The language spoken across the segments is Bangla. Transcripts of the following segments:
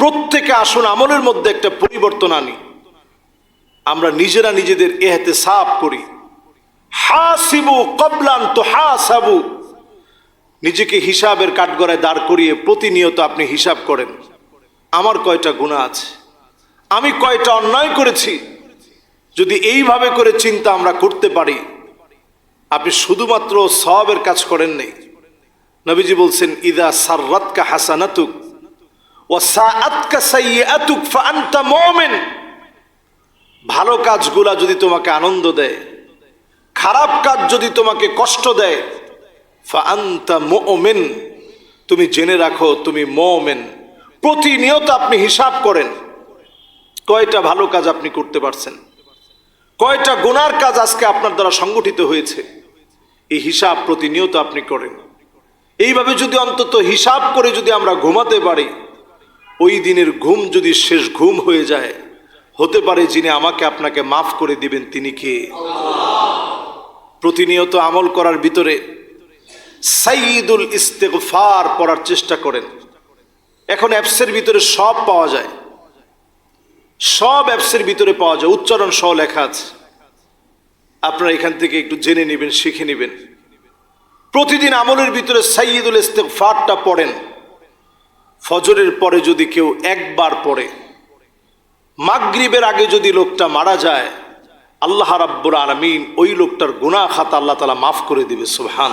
প্রত্যেকে আসুন, আমলের মধ্যে একটা পরিবর্তন আনি। আমরা নিজেরা নিজেদের এহাতে সাফ করি। হাসিবু কবলান তো হাসাবু। নিজেকে হিসাবের কাঠগড়ায় দাঁড় করিয়ে প্রতিনিয়ত আপনি হিসাব করেন। আমার কয়টা গুণা আছে? আমি কয়টা অন্যায় করেছি? যদি এইভাবে করে চিন্তা আমরা করতে পারি, আপনি শুধুমাত্র সবের কাজ করেন নেই। নবীজি বলছেন, ইদা সাররাতকা হাসানাতুক ও সাআতকা সাইয়্যাতুক ফাআনতা মুমিন ভালো কাজগুলা যদি তোমাকে আনন্দ দেয়, খারাপ কাজ যদি তোমাকে কষ্ট দেয় তুমি জেনে রাখো, তুমি মুমিন। প্রতিনিয়ত আপনি হিসাব করেন, কয়টা ভালো কাজ আপনি করতে পারছেন? কয়টা গুনার কাজ আজকে আপনার দ্বারা সংগঠিত হয়েছে? এই হিসাব প্রতিনিয়ত আপনি করেন। এইভাবে যদি অন্তত হিসাব করে যদি আমরা ঘুমাতে পারি ওই দিনের ঘুম যদি শেষ ঘুম হয়ে যায়, হতে পারে যিনি আমাকে আপনাকে মাফ করে দিবেন, তিনি কে? প্রতিনিয়ত আমল করার ভিতরে সাইদুল ইস্তেগফার পড়ার চেষ্টা করেন। এখন অ্যাপসের ভিতরে সব পাওয়া যায়। সব অ্যাপসের ভিতরে পাওয়া যায়। উচ্চারণ সহ লেখা আছে। আপনারা এখান থেকে একটু জেনে নেবেন, শিখে নেবেন। প্রতিদিন আমলের ভিতরে সাইয়দুল ইস্তেগফারটা পড়েন। ফজরের পরে যদি কেউ একবার পড়ে, মাগরিবের আগে যদি লোকটা মারা যায়, আল্লাহ রাব্বুর আলমিন ওই লোকটার গুনাহ খাতা আল্লাহ তালা মাফ করে দিবে সুবহান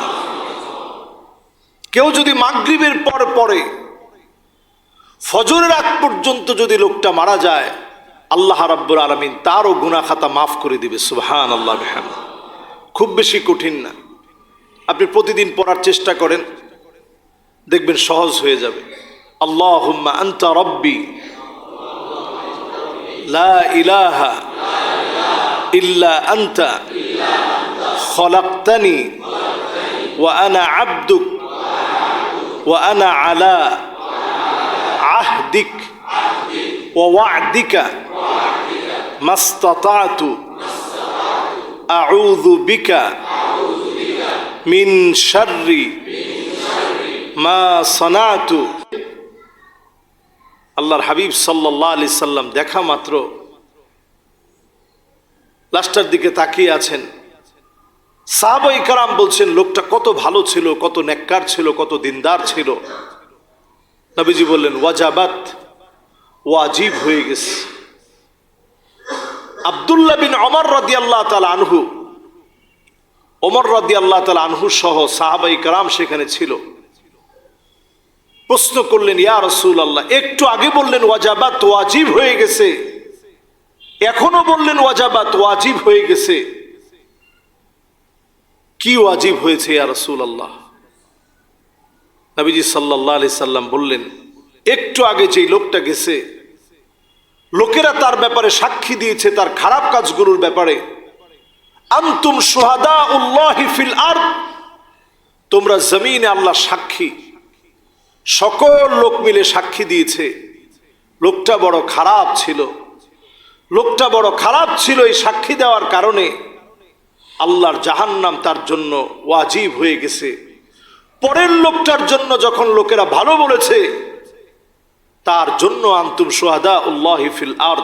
কেউ যদি মাগরিবের পর পরে ফজরের আগ পর্যন্ত যদি লোকটা মারা যায়, আল্লাহ রাব্বুর আলমিন তারও গুনাহ খাতা মাফ করে দিবে সুবহান আল্লাহ খুব বেশি কঠিন না। আপনি প্রতিদিন পড়ার চেষ্টা করেন, দেখবেন সহজ হয়ে যাবে। اللهم أنت ربي. لا إله إلا أنت. خلقتني وأنا عبدك وأنا على عهدك ووعدك ما استطعت. أعوذ بك من شر ما صنعت. আল্লাহর হাবিব সাল্লাহ আলি সাল্লাম দেখা মাত্র লাস্টার দিকে তাকিয়ে আছেন। সাহাবাই কারাম বলছেন, লোকটা কত ভালো ছিল, কত নেককার ছিল, কত দিনদার ছিল। নবীজি বললেন, ওয়াজাবাত, ওয়াজিব হয়ে গেছে। আবদুল্লাহ বিন অমর রদি আল্লাহ তালা আনহু, ওমর রদি আল্লাহ তালা আনহু সহ সাহাবাই কারাম সেখানে ছিল। প্রশ্ন করলেন, ইয়া রসুল আল্লাহ একটু আগে বললেন, ওয়াজাবাত ওয়াজিব হয়ে গেছে। এখনও বললেন, ওয়াজাবাত ওয়াজিব হয়ে গেছে। কি ওয়াজিব হয়েছে, ইয়া রসুল আল্লাহ নবীজি সাল্লাহ আলি সাল্লাম বললেন, একটু আগে যেই লোকটা গেছে, লোকেরা তার ব্যাপারে সাক্ষী দিয়েছে, তার খারাপ কাজগুলোর ব্যাপারে। আন্তুম সুহাদা উল্লাহি আর তোমরা জমিনে আল্লাহ সাক্ষী। সকল লোক মিলে সাক্ষী দিয়েছে। লোকটা বড় খারাপ ছিল। লোকটা বড় খারাপ ছিল এই সাক্ষী দেওয়ার কারণে আল্লাহর জাহান্নাম তার জন্য ওয়াজিব হয়ে গেছে। পরের লোকটার জন্য যখন লোকেরা ভালো বলেছে, তার জন্য আন্তুম সোহাদা উল্লাহ ফিল আর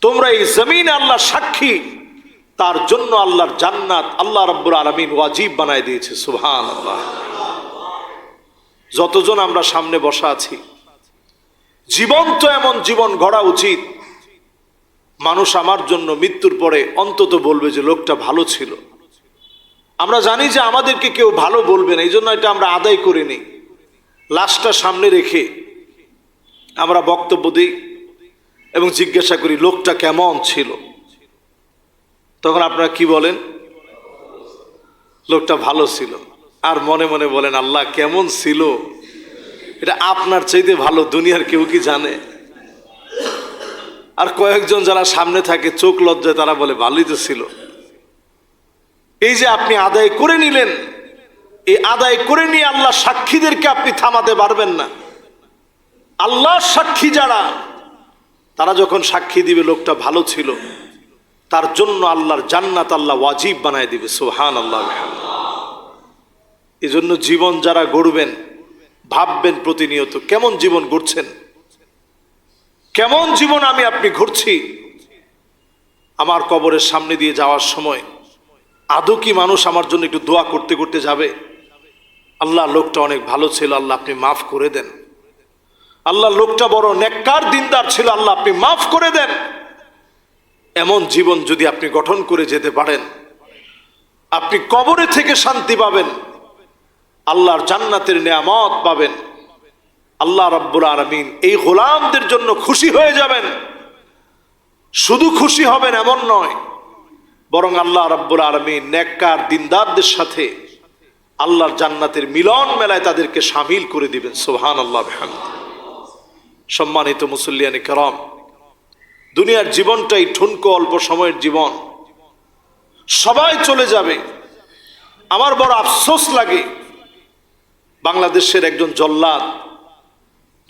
তোমরা এই জমিন আল্লাহ সাক্ষী, তার জন্য আল্লাহর জান্নাত আল্লাহ রব্বুর আলমিন ওয়াজিব বানায় দিয়েছে সুহান আল্লাহ যতজন আমরা সামনে বসা আছি জীবন্ত এমন জীবন গড়া উচিত। মানুষ আমার জন্য মৃত্যুর পরে অন্তত বলবে যে লোকটা ভালো ছিল। আমরা জানি যে আমাদেরকে কেউ ভালো বলবে না এই জন্য এটা আমরা আদায় করে নিই। লাশটা সামনে রেখে আমরা বক্তব্য দিই এবং জিজ্ঞাসা করি, লোকটা কেমন ছিল? তখন আপনারা কি বলেন? লোকটা ভালো ছিল। আর মনে মনে বলেন, আল্লাহ কেমন ছিল? এটা আপনার চাইতে ভালো, দুনিয়ার কেউ কি জানে? আর কয়েকজন যারা সামনে থাকে, চোখ লজ্জায় তারা বলে, ভালোই তো ছিল। এই যে আপনি আদায় করে নিলেন, এই আদায় করে নিয়ে আল্লাহ সাক্ষীদেরকে আপনি থামাতে পারবেন না। আল্লাহ সাক্ষী যারা, তারা যখন সাক্ষী দিবে, লোকটা ভালো ছিল, তার জন্য আল্লাহর জান্নাত আল্লাহ ওয়াজিব বানায় দিবে সোহান আল্লাহ এই জন্য জীবন যারা গড়বেন, ভাববেন প্রতিনিয়ত কেমন জীবন গড়ছেন? কেমন জীবন আমি আপনি ঘুরছি? আমার কবরের সামনে দিয়ে যাওয়ার সময় আদৌ কি মানুষ আমার জন্য একটু দোয়া করতে করতে যাবে? আল্লাহ, লোকটা অনেক ভালো ছিল, আল্লাহ আপনি মাফ করে দেন। আল্লাহ, লোকটা বড় নেককার দিনদার ছিল, আল্লাহ আপনি মাফ করে দেন। এমন জীবন যদি আপনি গঠন করে যেতে পারেন, আপনি কবরে থেকে শান্তি পাবেন। আল্লাহর জান্নাতের নেয়ামত পাবেন। আল্লাহ রাব্বুল আলমিন এই গোলামদের জন্য খুশি হয়ে যাবেন। শুধু খুশি হবেন এমন নয়, বরং আল্লাহ রাব্বুল আলমিন নেককার দিনদারদের সাথে আল্লাহর জান্নাতের মিলন মেলায় তাদেরকে সামিল করে দিবেন। সোহান আল্লাহ সম্মানিত মুসল্লিয়ানি করম, দুনিয়ার জীবনটাই ঠুনকো অল্প সময়ের জীবন। সবাই চলে যাবে। আমার বড় আফসোস লাগে বাংলাদেশের একজন জল্লাদ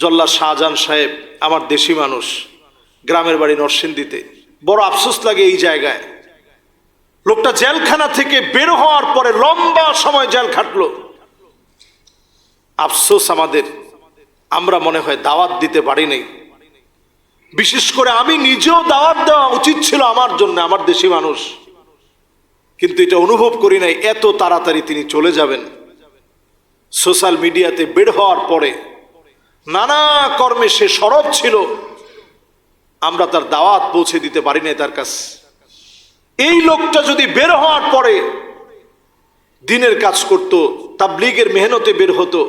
জল্লাদ শাহজাহান সাহেব, আমার দেশি মানুষ, গ্রামের বাড়ি নরসিংদীতে। বড় আফসোস লাগে এই জায়গায়। লোকটা জেলখানা থেকে বের হওয়ার পরে লম্বা সময় জেল খাটলো। আফসোস আমাদের, আমরা মনে হয় দাওয়াত দিতে পারি নাই। বিশেষ করে আমি নিজেও দাওয়াত দেওয়া উচিত ছিল আমার জন্য, আমার দেশি মানুষ। কিন্তু এটা অনুভব করি নাই, এত তাড়াতাড়ি তিনি চলে যাবেন। সোশ্যাল মিডিয়াতে বের হওয়ার পরে নানা কর্মে সে সরব ছিল। আমরা তার দাওয়াত পৌঁছে দিতে পারি নাই তার কাছে। এই লোকটা যদি বের হওয়ার পরে দিনের কাজ করত, তাবলিগের মেহনতে বের হতো,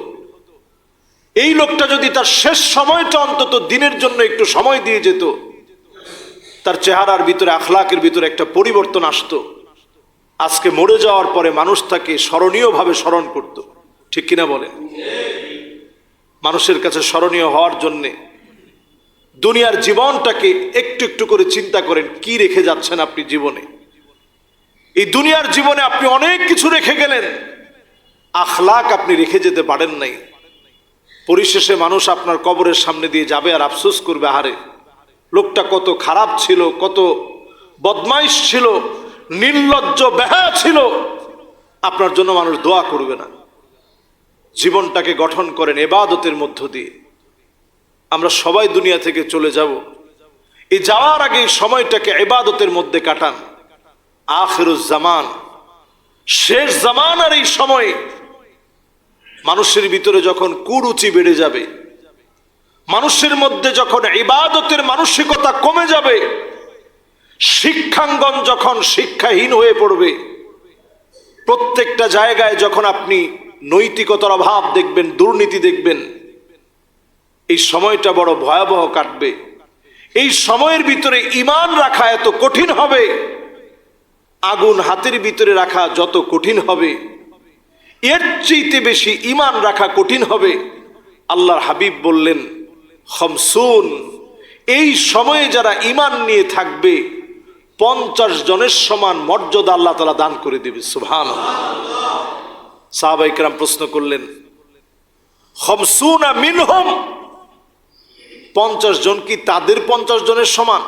এই লোকটা যদি তার শেষ সময়টা অন্তত দিনের জন্য একটু সময় দিয়ে যেত, তার চেহারার ভিতরে, আখলাকের ভিতরে একটা পরিবর্তন আসতো। আজকে মরে যাওয়ার পরে মানুষ তাকে স্মরণীয়ভাবে স্মরণ করত। ঠিক কিনা বলে মানুষের কাছে স্মরণীয় হওয়ার জন্যে দুনিয়ার জীবনটাকে একটু একটু করে চিন্তা করেন, কি রেখে যাচ্ছেন আপনি জীবনে? এই দুনিয়ার জীবনে আপনি অনেক কিছু রেখে গেলেন, আখলাক আপনি রেখে যেতে পারেন নাই। পরিশেষে মানুষ আপনার কবরের সামনে দিয়ে যাবে আর আফসোস করবে, আহারে, লোকটা কত খারাপ ছিল, কত বদমাইশ ছিল, নির্লজ্জ বেহা ছিল। আপনার জন্য মানুষ দোয়া করবে না। জীবনটাকে গঠন করেন এবাদতের মধ্য দিয়ে। আমরা সবাই দুনিয়া থেকে চলে যাব। এই যাওয়ার আগে সময়টাকে এবাদতের মধ্যে কাটান। আখেরুজ্জামান শেষ জামানার এই সময়ে মানুষের ভিতরে যখন কুরুচি বেড়ে যাবে, মানুষের মধ্যে যখন ইবাদতের মানসিকতা কমে যাবে, শিক্ষাঙ্গন যখন শিক্ষাহীন হয়ে পড়বে, প্রত্যেকটা জায়গায় যখন আপনি নৈতিকতার অভাব দেখবেন, দুর্নীতি দেখবেন। এই সময়টা বড় ভয়াবহ কাটবে। এই সময়ের ভিতরে ইমান রাখা এত কঠিন হবে। আগুন হাতের ভিতরে রাখা যত কঠিন হবে। এর চেয়েতে বেশি ইমান রাখা কঠিন হবে। আল্লাহর হাবিব বললেন হমসুন এই সময়ে যারা ইমান নিয়ে থাকবে, পঞ্চাশ জনের সমান মর্যাদা আল্লাহ তালা দান করে দেবে। সুভান সাহাবাইকরাম প্রশ্ন করলেন হমসুনা মিনহম? পঞ্চাশ জন কি তাদের পঞ্চাশ জনের সমান?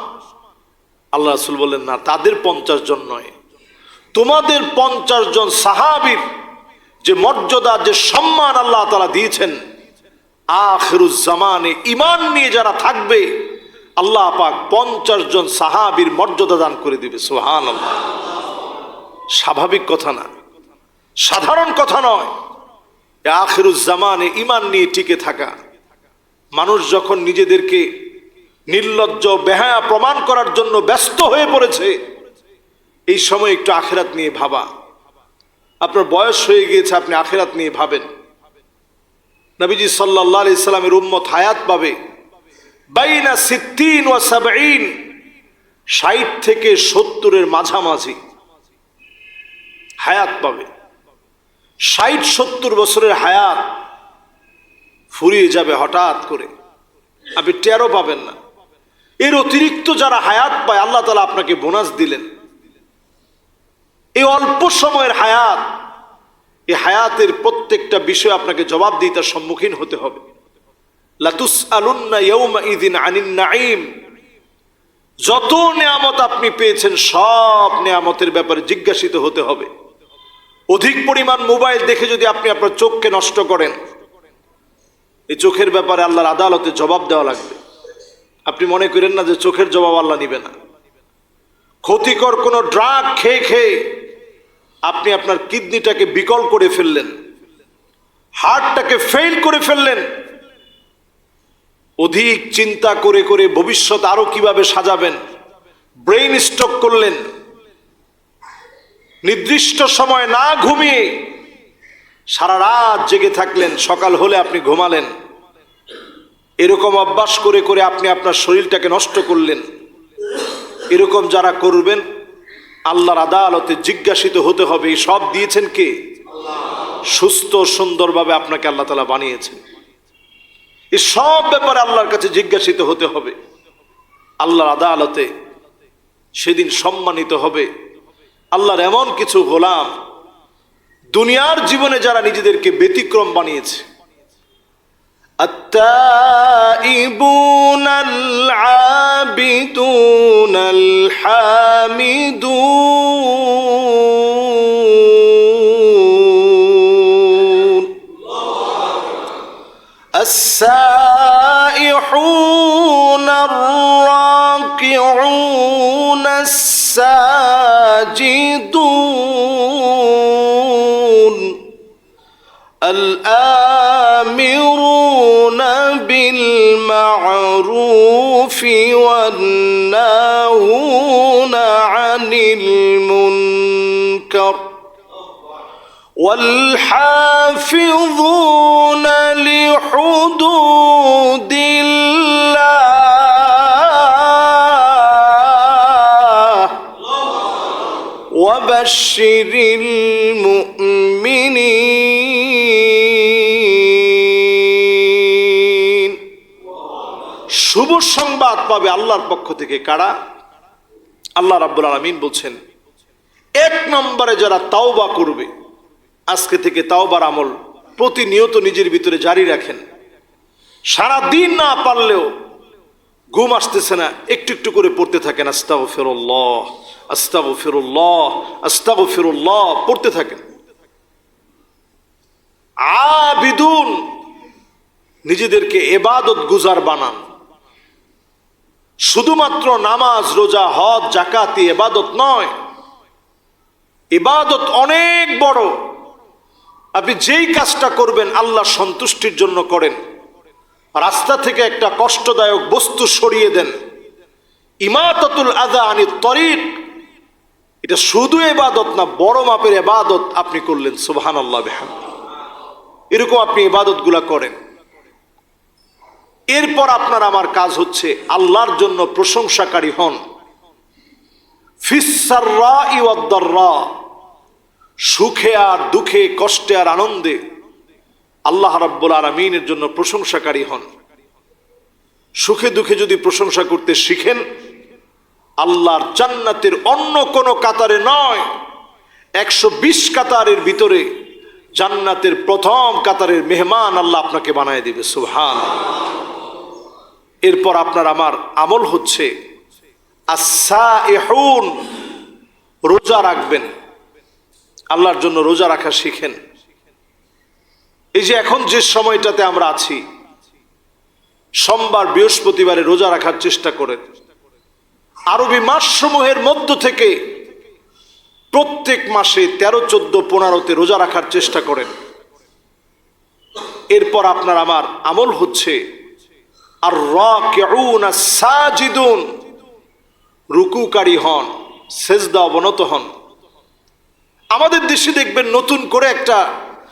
আল্লাহ রাসুল বললেন, না, তাদের পঞ্চাশ জন নয়। তোমাদের পঞ্চাশ জন সাহাবির যে মর্যাদা, যে সম্মান আল্লাহ তালা দিয়েছেন আখরুজ্জামানে ইমান নিয়ে যারা থাকবে, আল্লাহ পাক পঞ্চাশ জন সাহাবির মর্যাদা দান করে দিবে সোহান স্বাভাবিক কথা না। সাধারণ কথা নয়। আখরুজ্জামানে ইমান নিয়ে টিকে থাকা। মানুষ যখন নিজেদেরকে নির্লজ্জ, বেহায়া প্রমাণ করার জন্য ব্যস্ত হয়ে পড়েছে, এই সময় একটু আখেরাত নিয়ে ভাবা। আপনার বয়স হয়ে গিয়েছে, আপনি আখেরাত নিয়ে ভাবেন। নবীজি সাল্লাহ ইসলামের উম্মত হায়াত পাবে। বাইনা সিদ্দিন ও সাবাইন ষাট থেকে সত্তরের মাঝামাঝি। হায়াত পাবে। ষাট, সত্তর বছরের হায়াত ফুরিয়ে যাবে হঠাৎ করে। আপনি টেরও পাবেন না। এর অতিরিক্ত যারা হায়াত পায়, আল্লাহ তালা আপনাকে বোনাস দিলেন। এই অল্প সময়ের হায়াত, এই হায়াতের প্রত্যেকটা বিষয় আপনাকে জবাব দিয়ে তার সম্মুখীন হতে হবে। লাতুস ইয়ৌমা ইদিন আনিন নাইম যত নেয়ামত আপনি পেয়েছেন, সব নেয়ামতের ব্যাপারে জিজ্ঞাসিত হতে হবে। অধিক পরিমাণ মোবাইল দেখে যদি আপনি আপনার চোখকে নষ্ট করেন, এই চোখের ব্যাপারে আল্লাহর আদালতে জবাব দেওয়া লাগবে। আপনি মনে করেন না যে চোখের জবাব আল্লাহ নিবে না। ক্ষতিকর কোনো ড্রাগ খেয়ে খেয়ে আপনি আপনার কিডনিটাকে বিকল করে ফেললেন, হার্টটাকে ফেল করে ফেললেন, অধিক চিন্তা করে করে ভবিষ্যৎ আরও কীভাবে সাজাবেন ব্রেইন স্ট্রোক করলেন নির্দিষ্ট সময় না ঘুমিয়ে সারা রাত জেগে থাকলেন, সকাল হলে আপনি ঘুমালেন। এরকম অভ্যাস করে করে আপনি আপনার শরীরটাকে নষ্ট করলেন। এরকম যারা করবেন, আল্লাহর আদালতে জিজ্ঞাসিত হতে হবে সব দিয়েছেন কে? সুস্থ সুন্দরভাবে আপনাকে আল্লাহ তালা বানিয়েছেন। এই সব ব্যাপারে আল্লাহর কাছে জিজ্ঞাসিত হতে হবে। আল্লাহর আদালতে সেদিন সম্মানিত হবে। আল্লাহর এমন কিছু গোলাম দুনিয়ার জীবনে যারা নিজেদেরকে ব্যতিক্রম বানিয়েছে التائبون العابدون الحامدون السائحون الراكعون الساجدون الآمرون بالمعروف والناهون عن المنكر والحافظون لحدود الله وبشر المؤمنين শুভ সংবাদ পাবে আল্লাহর পক্ষ থেকে কারা আল্লাহ রাব্বুল আলামিন বলছেন এক নম্বরে যারা তাওবা করবে আজকে থেকে তাওবার আমল প্রতিনিয়ত নিজের ভিতরে জারি রাখেন। সারা দিন না পারলেও ঘুম আসতেছে না, একটু একটু করে পড়তে থাকেন আস্তাব ফেরুল্লাহ আস্তাব ফেরুল্লাহ আস্তাব ফেরুল্লাহ পড়তে থাকেন। আবিদুন, নিজেদেরকে এবাদত গুজার বানান। শুধুমাত্র নামাজ, রোজা, হজ জাকাতি এবাদত নয়, এবাদত অনেক বড়। আপনি যেই কাজটা করবেন, আল্লাহ সন্তুষ্টির জন্য করেন। রাস্তা থেকে একটা কষ্টদায়ক বস্তু সরিয়ে দেন। ইমাততুল আদা আনি তরিক এটা শুধু এবাদত না, বড় মাপের এবাদত আপনি করলেন সুবহান আল্লাহ এরকম আপনি ইবাদতগুলা করেন। এরপর আপনার আমার কাজ হচ্ছে, আল্লাহর জন্য প্রশংসাকারী হন। ইওয়াদ্দাররা সুখে আর দুঃখে, কষ্টে আর আনন্দে আল্লাহ রাব্বুল আলমিনের জন্য প্রশংসাকারী হন। সুখে দুঃখে যদি প্রশংসা করতে শিখেন, আল্লাহর জান্নাতের অন্য কোনো কাতারে নয়, একশো বিশ কাতারের ভিতরে জান্নাতের প্রথম কাতারের মেহমান আল্লাহ আপনাকে বানায় দিবে সুহান এরপর আপনার আমার আমল হচ্ছে আসা এহুন রোজা রাখবেন। আল্লাহর জন্য রোজা রাখা শিখেন। এই যে এখন যে সময়টাতে আমরা আছি, সোমবার, বৃহস্পতিবারে রোজা রাখার চেষ্টা করেন আরবি মাসসমূহের মধ্য থেকে প্রত্যেক মাসে তেরো, চোদ্দ, পনেরোতে রোজা রাখার চেষ্টা করেন। এরপর আপনার আমার আমল হচ্ছে আর সাজিদুন, রুকুকারী হন, সেজদা অবনত হন। আমাদের দেশে দেখবেন নতুন করে একটা,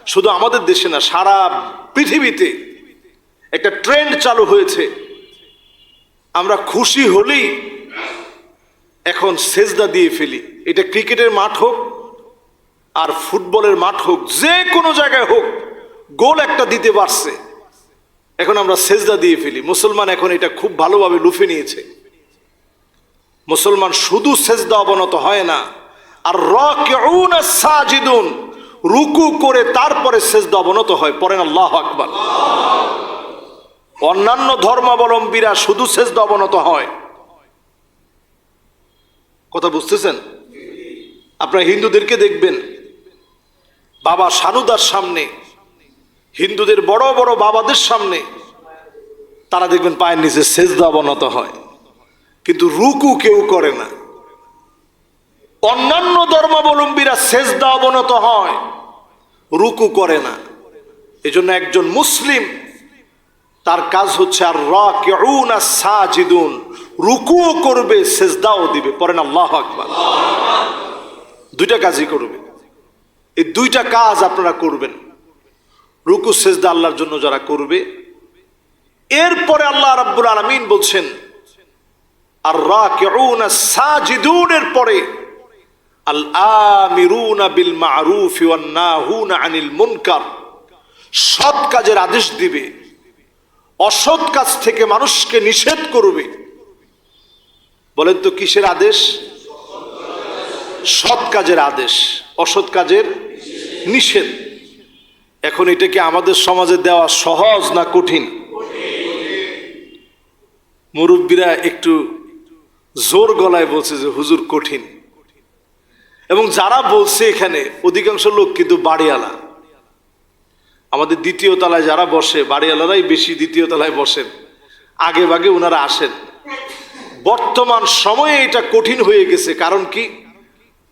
শুধু আমাদের দেশে না, সারা পৃথিবীতে একটা ট্রেন্ড চালু হয়েছে। আমরা খুশি হলেই এখন সেজদা দিয়ে ফেলি। এটা ক্রিকেটের মাঠ হোক আর ফুটবলের মাঠ হোক, যে কোনো জায়গায় হোক, গোল একটা দিতে পারছে। এখন আমরা সেজদা দিয়ে ফেলি। মুসলমান এখন এটা খুব ভালোভাবে লুফে নিয়েছে। মুসলমান শুধু সেজদা অবনত হয় না। আর রাকিউন সাজিদুন। রুকু করে তারপরে সেজদা অবনত হয়। পড়েন আল্লাহ আকবার। অন্যান্য ধর্মাবলম্বীরা শুধু সেজদা অবনত হয়। কথা বুঝতেছেন? আপনারা হিন্দুদেরকে দেখবেন। বাবা সানুদার সামনে, হিন্দুদের বড় বড় বাবাদের সামনে, তারা দেখবেন পায়ের নিচে সেজদা অবনত হয়। কিন্তু রুকু কেউ করে না। অন্যান্য ধর্মাবলম্বীরা সেজদা অবনত হয়, রুকু করে না। এজন্য একজন মুসলিম, তার কাজ হচ্ছে আর রাকিউন সাজিদুন, রুকুও করবে, সেজদাও দিবে। না আল্লাহ আকবার। দুইটা কাজই করবে। এই দুইটা কাজ আপনারা করবেন। রুকু, সেজদা আল্লাহর জন্য যারা করবে, এরপরে আল্লাহ রাব্বুল আলামিন বলছেন, আর রাকিউন সাজিদুনের পরে বিল আনিল মুনকার। সৎ কাজের আদেশ দিবে, অসৎ কাজ থেকে মানুষকে নিষেধ করবে। বলেন তো কিসের আদেশ? সৎ কাজের আদেশ, অসৎ কাজের নিষেধ। এখন এটাকে আমাদের সমাজে দেওয়া সহজ না কঠিন? মুরব্বীরা একটু জোর গলায় বলছে যে, হুজুর, কঠিন। এবং যারা বলছে এখানে, অধিকাংশ লোক কিন্তু বাড়িওয়ালা। আমাদের দ্বিতীয় তলায় যারা বসে, বাড়িওয়ালারাই বেশি দ্বিতীয় তলায় বসেন। আগে ভাগে ওনারা আসেন। বর্তমান সময়ে এটা কঠিন হয়ে গেছে, কারণ কি?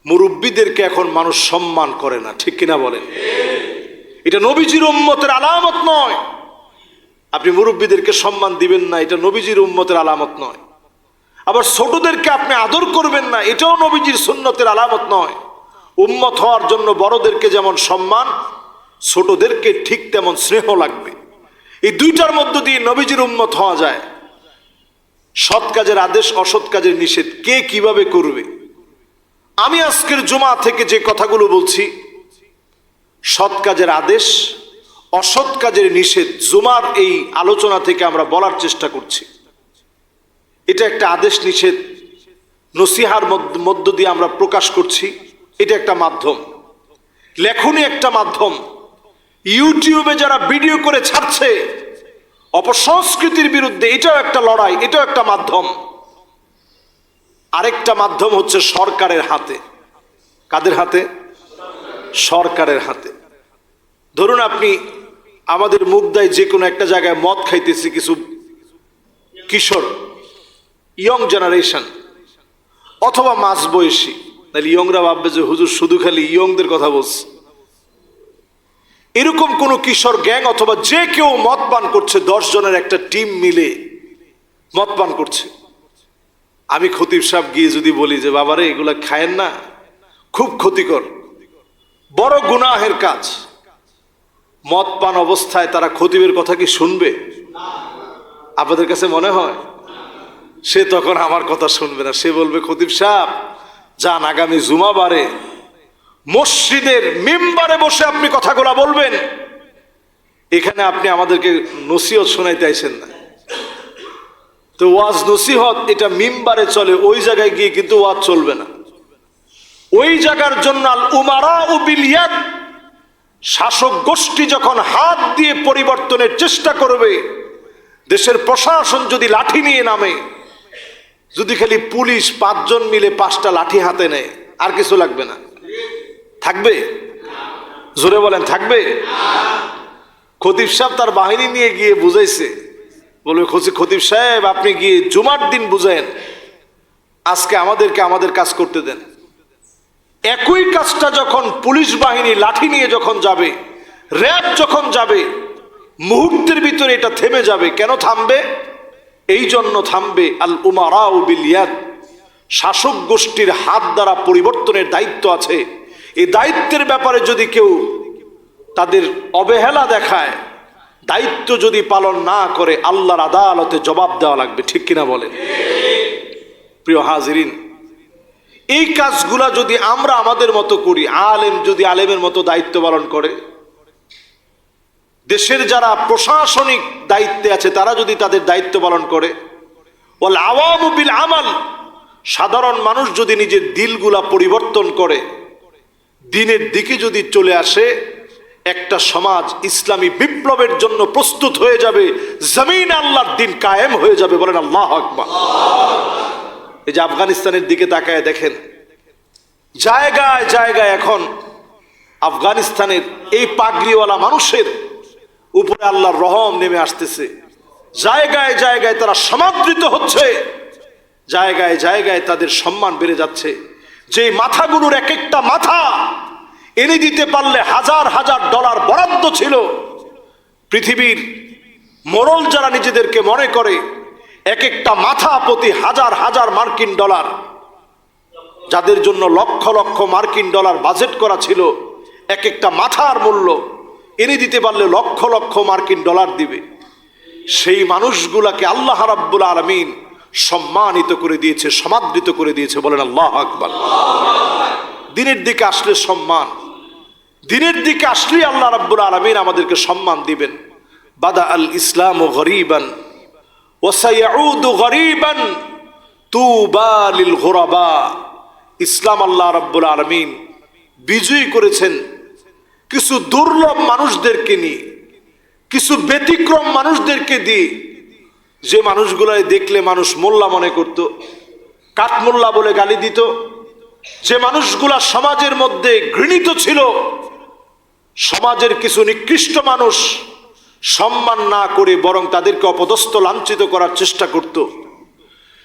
মুরব্বীদেরকে এখন মানুষ সম্মান করে না, ঠিক কিনা বলেন? এটা নবীজির উম্মতের আলামত নয়। আপনি মুরব্বীদেরকে সম্মান দিবেন না, এটা নবীজির উম্মতের আলামত নয়। আবার ছোটদেরকে আপনি আদর করবেন না, এটাও নবীজির সুন্নতের আলামত নয়। উম্মত হওয়ার জন্য বড়দেরকে যেমন সম্মান, ছোটদেরকে ঠিক তেমন স্নেহ লাগবে। এই দুইটার মধ্য দিয়ে নবীজির উম্মত হওয়া যায়। সৎ কাজের আদেশ, অসৎ কাজের নিষেধ, কে কীভাবে করবে? আমি আজকের জমা থেকে যে কথাগুলো বলছি, সৎ কাজের আদেশ, অসৎ কাজের নিষেধ, জুমার এই আলোচনা থেকে আমরা বলার চেষ্টা করছি। এটা একটা আদেশ নিষেধ। নসিহার মধ্য- দিয়ে আমরা প্রকাশ করছি। এটা একটা মাধ্যম। লেখনই একটা মাধ্যম। ইউটিউবে যারা ভিডিও করে ছাড়ছে, অপসংস্কৃতির বিরুদ্ধে এটাও একটা লড়াই, এটাও একটা মাধ্যম। আরেকটা মাধ্যম হচ্ছে সরকারের হাতে। কাদের হাতে? সরকারের হাতে। ধরুন আপনি আমাদের মুগদায় যে কোনো একটা জায়গায় মদ খাইতেছি কিছু কিশোর। ইয়ং জেনারেশন অথবা মাঝ বয়সী, তাহলে ইয়ংরা ভাববে যে হুজুর শুধু খালি ইয়ংদের কথা বলছে। এরকম কোন কিশোর গ্যাং অথবা যে কেউ মদ পান করছে, দশ জনের একটা টিম মিলে মদ পান করছে। আমি খতিব সাহেব গিয়ে যদি বলি যে, বাবারে, এগুলা খায়েন না, খুব ক্ষতিকর, বড় গুনাহের কাজ। মদ পান অবস্থায় তারা খতিবের কথা কি শুনবে? আপনাদের কাছে মনে হয়? সে তখন আমার কথা শুনবে না। সে বলবে, খতিব সাহেব, যান, আগামী জুমাবারে মসজিদের মেম্বারে বসে আপনি কথাগুলা বলবেন। এখানে আপনি আমাদেরকে নসিহত শোনাইতে আইছেন না। তো ওয়াজ নসিহত, এটা মিম্বারে চলে, ওই জায়গায় গিয়ে কিন্তু ওয়াজ চলবে না। ওই জায়গার জন্য উমারা ও বিলিয়াদ শাসক গোষ্ঠী যখন হাত দিয়ে পরিবর্তনের চেষ্টা করবে, দেশের প্রশাসন যদি লাঠি নিয়ে নামে যদি খালি পুলিশ পাঁচজন মিলে পাঁচটা লাঠি হাতে নেয়, আর কিছু লাগবে না। থাকবে? জোরে বলেন, থাকবে? খতিব সাহেব তার বাহিনী নিয়ে গিয়ে বুঝাইছে। বলবে খতিব সাহেব, আপনি গিয়ে জুমার দিন বুঝেন আজকে আমাদেরকে আমাদের কাজ করতে দেন। একই কাজটা যখন পুলিশ বাহিনী লাঠি নিয়ে যখন যাবে, র্যাব যখন যাবে, মুহূর্তের ভিতরে এটা থেমে যাবে। কেন থামবে? এই জন্য থামবে আল উমারা বিলিয়াদ শাসক গোষ্ঠীর হাত দ্বারা পরিবর্তনের দায়িত্ব আছে। এই দায়িত্বের ব্যাপারে যদি কেউ তাদের অবহেলা দেখায়, দায়িত্ব যদি পালন না করে, আল্লাহর আদালতে জবাব দেওয়া লাগবে, ঠিক কিনা বলে প্রিয় হাজিরিন, এই কাজগুলা যদি আমরা আমাদের মতো করি, আলেম যদি আলেমের মতো দায়িত্ব পালন করে দেশের যারা প্রশাসনিক দায়িত্বে আছে, তারা যদি তাদের দায়িত্ব পালন করে। ওয়াল আওয়ামু আমাল। সাধারণ মানুষ যদি নিজের দিলগুলা পরিবর্তন করে, দিনের দিকে যদি চলে আসে, একটা সমাজ ইসলামী বিপ্লবের জন্য প্রস্তুত হয়ে যাবে, জমিন আল্লাহর দিন কায়েম হয়ে যাবে বলেন আল্লাহ আকবার। এই যে আফগানিস্তানের দিকে তাকায় দেখেন, জায়গায় জায়গায় এখন আফগানিস্তানের এই পাগড়িওয়ালা মানুষের উপরে আল্লাহর রহম নেমে আসতেছে। জায়গায় জায়গায় তারা সমাদৃত হচ্ছে। জায়গায় জায়গায় তাদের সম্মান বেড়ে যাচ্ছে। যে মাথাগুলোর এক একটা মাথা এনে দিতে পারলে হাজার হাজার ডলার বরাদ্দ ছিল। পৃথিবীর মোরল যারা নিজেদেরকে মনে করে এক একটা মাথা প্রতি হাজার হাজার মার্কিন ডলার, যাদের জন্য লক্ষ লক্ষ মার্কিন ডলার বাজেট করা ছিল এক একটা মাথার মূল্য এনে দিতে পারলে লক্ষ লক্ষ মার্কিন ডলার দিবে। সেই মানুষগুলাকে আল্লাহ রাব্বুল আলমিন সম্মানিত করে দিয়েছে, সমাদৃত করে দিয়েছে। বলেন আল্লাহ আকবর। দিনের দিকে আসলে সম্মান। দিনের দিকে আসলেই আল্লাহ রাব্বুল আলমিন আমাদেরকে সম্মান দিবেন। বাদা আল ইসলাম ও গরিবান গরিবান, তুবা লিল ঘোরাবা ইসলাম আল্লাহ রাব্বুল আলমিন বিজয়ী করেছেন। কিছু দুর্লভ মানুষদেরকে নিয়ে কিছু ব্যতিক্রম মানুষদেরকে দিয়ে যে মানুষগুলাই দেখলে মানুষ মোল্লা মনে করত, কাঠমোল্লা বলে গালি দিত। যে মানুষগুলা সমাজের মধ্যে ঘৃণিত ছিল, সমাজের কিছু নিকৃষ্ট মানুষ সম্মান না করে বরং তাদেরকে অপদস্থ লাঞ্ছিত করার চেষ্টা করত।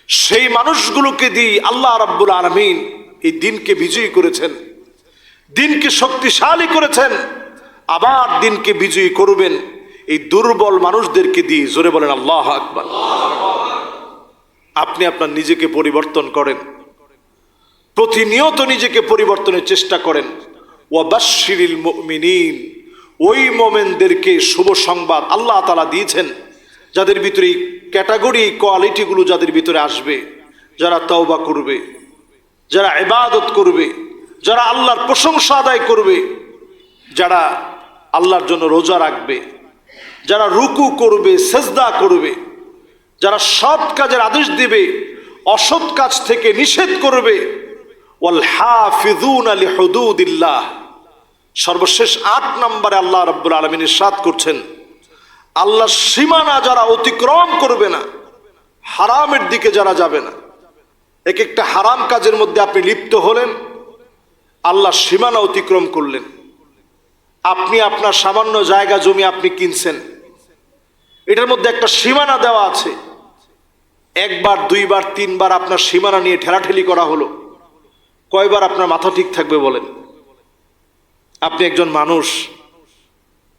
সেই মানুষগুলোকে দিয়ে আল্লাহ রাব্বুল আলমিন এই দিনকে বিজয়ী করেছেন। দিনকে শক্তিশালী করেছেন, আবার দিনকে বিজয়ী করবেন। এই দুর্বল মানুষদেরকে দিয়ে জোরে বলেন, আল্লাহ আকবার। আপনি আপনার নিজেকে পরিবর্তন করেন। প্রতিনিয়ত নিজেকে পরিবর্তনের চেষ্টা করেন। ওয়াবাশিরিল মুমিনিন, ওই মোমেনদেরকে শুভ সংবাদ আল্লাহ তালা দিয়েছেন, যাদের ভিতরে এই ক্যাটাগরি কোয়ালিটিগুলো যাদের ভিতরে আসবে, যারা তওবা করবে, যারা ইবাদত করবে যারা আল্লাহর প্রশংসা আদায় করবে, যারা আল্লাহর জন্য রোজা রাখবে, যারা রুকু করবে, সেজদা করবে, যারা সৎ কাজের আদেশ দিবে, অসৎ কাজ থেকে নিষেধ করবে, ওয়াল হাফিজুন আলি হুদুদিল্লাহ সর্বশেষ আট নম্বরে আল্লাহ রাব্বুল আলমিন সাত করছেন আল্লাহ সীমানা যারা অতিক্রম করবে না, হারামের দিকে যারা যাবে না এক একটা হারাম কাজের মধ্যে আপনি লিপ্ত হলেন আল্লাহ সীমানা অতিক্রম করলেন। আপনি আপনার সামান্য জায়গা জমি আপনি কিনছেন। এটার মধ্যে একটা সীমানা দেওয়া আছে। একবার, দুইবার, তিনবার আপনার সীমানা নিয়ে ঠেলাঠেলি করা হলো। কয়বার আপনার মাথা ঠিক থাকবে বলেন। আপনি একজন মানুষ।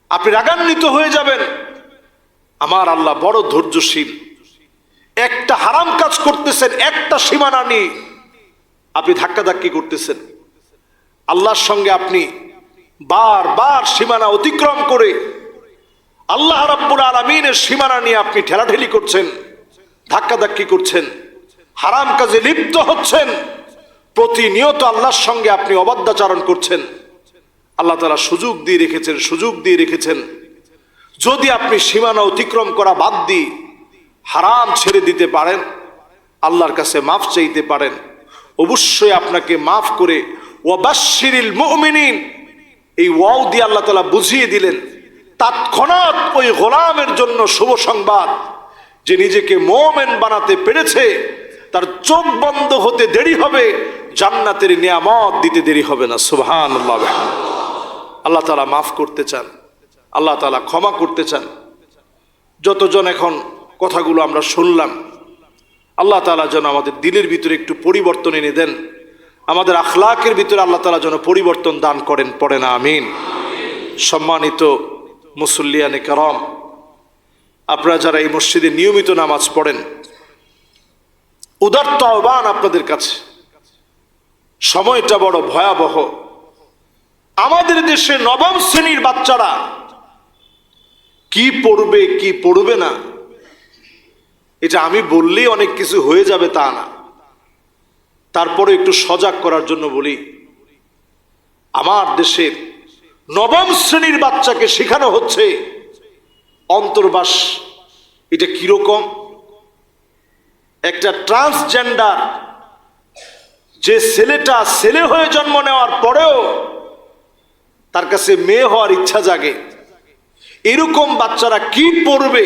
আপনি রাগান্বিত হয়ে যাবেন। আমার আল্লাহ বড় ধৈর্যশীল। একটা হারাম কাজ করতেছেন, একটা সীমানা নিয়ে। আপনি ধাক্কাধাক্কি করতেছেন। আল্লাহর সঙ্গে আপনি বারবার সীমানা অতিক্রম করে আল্লাহ রাব্বুল আলমিনের সীমানা নিয়ে আপনি ঠেলাঠেলি করছেন, ধাক্কাধাক্কি করছেন, হারাম কাজে লিপ্ত হচ্ছেন, প্রতিনিয়ত আল্লাহর সঙ্গে আপনি অবাধ্যাচারণ করছেন, আল্লাহ তারা সুযোগ দিয়ে রেখেছেন, সুযোগ দিয়ে রেখেছেন। যদি আপনি সীমানা অতিক্রম করা বাদ দিয়ে হারাম ছেড়ে দিতে পারেন, আল্লাহর কাছে মাফ চাইতে পারেন, অবশ্যই আপনাকে মাফ করে ওয়াবাশিরিল মুমিনিন। এই ওয়াও দিয়ে আল্লাহ তালা বুঝিয়ে দিলেন, তৎক্ষণাৎ ওই গোলামের জন্য শুভ সংবাদ। যে নিজেকে মোমেন বানাতে পেরেছে, তার চোখ বন্ধ হতে দেরি হবে, জান্নাতের নিয়ামত দিতে দেরি হবে না। সুবহান আল্লাহ তালা মাফ করতে চান, আল্লাহ তালা ক্ষমা করতে চান। যতজন এখন কথাগুলো আমরা শুনলাম, আল্লাহ তালা যেন আমাদের দিলের ভিতরে একটু পরিবর্তন এনে দেন। আমাদের আখলাকের ভিতরে আল্লাহ তালা যেন পরিবর্তন দান করেন, পড়ে না, আমিন। সম্মানিত মুসল্লিয়ানে কারম, আপনারা যারা এই মসজিদে নিয়মিত নামাজ পড়েন উদার্ত আহ্বান আপনাদের কাছে। সময়টা বড় ভয়াবহ। আমাদের দেশে নবম শ্রেণির বাচ্চারা কি পড়বে কি পড়বে না, এটা আমি বললেই অনেক কিছু হয়ে যাবে তা না। তারপরে একটু সজাগ করার জন্য বলি, আমার দেশের নবম শ্রেণির বাচ্চাকে শেখানো হচ্ছে। অন্তর্বাস, এটা কীরকম? একটা ট্রান্সজেন্ডার, যে ছেলেটা ছেলে হয়ে জন্ম নেওয়ার পরেও তার কাছে মেয়ে হওয়ার ইচ্ছা জাগে। এরকম বাচ্চারা কি পড়বে?